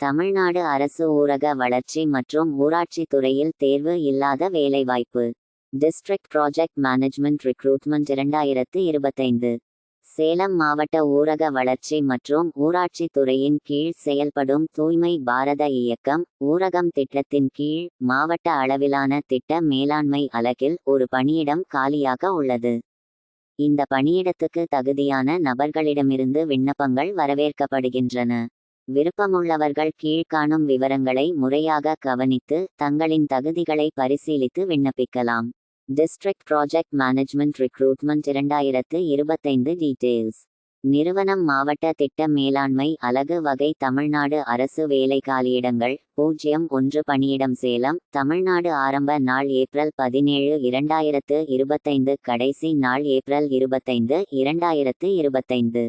தமிழ்நாடு அரசு ஊரக வளர்ச்சி மற்றும் ஊராட்சி துறையில் தேர்வு இல்லாத வேலைவாய்ப்பு. டிஸ்ட்ரிக்ட் ப்ராஜெக்ட் மேனேஜ்மெண்ட் ரிக்ரூட்மெண்ட் இரண்டாயிரத்து இருபத்தைந்து. சேலம் மாவட்ட ஊரக வளர்ச்சி மற்றும் ஊராட்சி துறையின் கீழ் செயல்படும் தூய்மை பாரத இயக்கம் ஊரகம் திட்டத்தின் கீழ் மாவட்ட அளவிலான திட்ட மேலாண்மை அலகில் ஒரு பணியிடம் காலியாக உள்ளது. இந்த பணியிடத்துக்கு தகுதியான நபர்களிடமிருந்து விண்ணப்பங்கள் வரவேற்கப்படுகின்றன. விருப்பமுள்ளவர்கள் கீழ்காணும் விவரங்களை முறையாக கவனித்து தங்களின் தகுதிகளை பரிசீலித்து விண்ணப்பிக்கலாம். டிஸ்ட்ரிக்ட் ப்ராஜெக்ட் மேனேஜ்மெண்ட் ரிக்ரூட்மெண்ட் இரண்டாயிரத்து இருபத்தைந்து டீட்டெயில்ஸ் நிறுவனம் மாவட்ட திட்ட மேலாண்மை அலகு வகை தமிழ்நாடு அரசு வேலை காலியிடங்கள் பூஜ்ஜியம் ஒன்று பணியிடம் சேலம் தமிழ்நாடு ஆரம்ப நாள் ஏப்ரல் பதினேழு இரண்டாயிரத்து இருபத்தைந்து கடைசி நாள் ஏப்ரல் இருபத்தைந்து இரண்டாயிரத்து இருபத்தைந்து.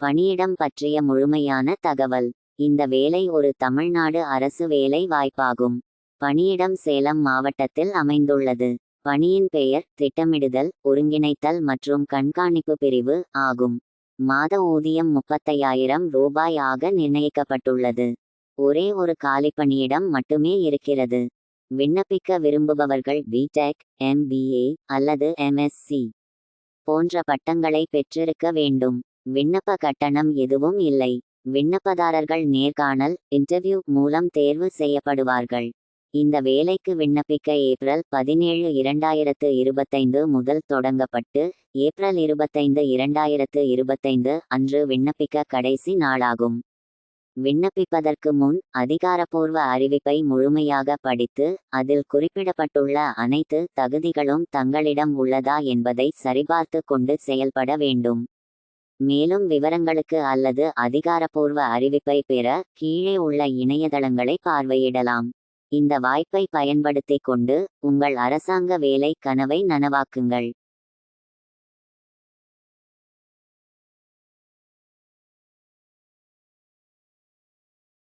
பணியிடம் பற்றிய முழுமையான தகவல். இந்த வேலை ஒரு தமிழ்நாடு அரசு வேலை வாய்ப்பாகும். பணியிடம் சேலம் மாவட்டத்தில் அமைந்துள்ளது. பணியின் பெயர் திட்டமிடுதல் ஒருங்கிணைத்தல் மற்றும் கண்காணிப்பு பிரிவு ஆகும். மாத ஊதியம் முப்பத்தையாயிரம் ரூபாய் ஆக நிர்ணயிக்கப்பட்டுள்ளது. ஒரே ஒரு காலி பணியிடம் மட்டுமே இருக்கிறது. விண்ணப்பிக்க விரும்புபவர்கள் பிடெக் எம்பிஏ அல்லது எம்எஸ்சி போன்ற பட்டங்களை பெற்றிருக்க வேண்டும். விண்ணப்ப கட்டணம் எதுவும் இல்லை. விண்ணப்பதாரர்கள் நேர்காணல் இன்டர்வியூ மூலம் தேர்வு செய்யப்படுவார்கள். இந்த வேலைக்கு விண்ணப்பிக்க ஏப்ரல் பதினேழு இரண்டாயிரத்து இருபத்தைந்து முதல் தொடங்கப்பட்டு ஏப்ரல் இருபத்தைந்து இரண்டாயிரத்து இருபத்தைந்து அன்று விண்ணப்பிக்க கடைசி நாளாகும். விண்ணப்பிப்பதற்கு முன் அதிகாரப்பூர்வ அறிவிப்பை முழுமையாக படித்து அதில் குறிப்பிடப்பட்டுள்ள அனைத்து தகுதிகளும் தங்களிடம் உள்ளதா என்பதை சரிபார்த்து கொண்டு செயல்பட வேண்டும். மேலும் விவரங்களுக்கு அல்லது அதிகாரப்பூர்வ அறிவிப்பை பெற கீழே உள்ள இணையதளங்களை பார்வையிடலாம். இந்த வாய்ப்பை பயன்படுத்திக் கொண்டு உங்கள் அரசாங்க வேலை கனவை நனவாக்குங்கள்.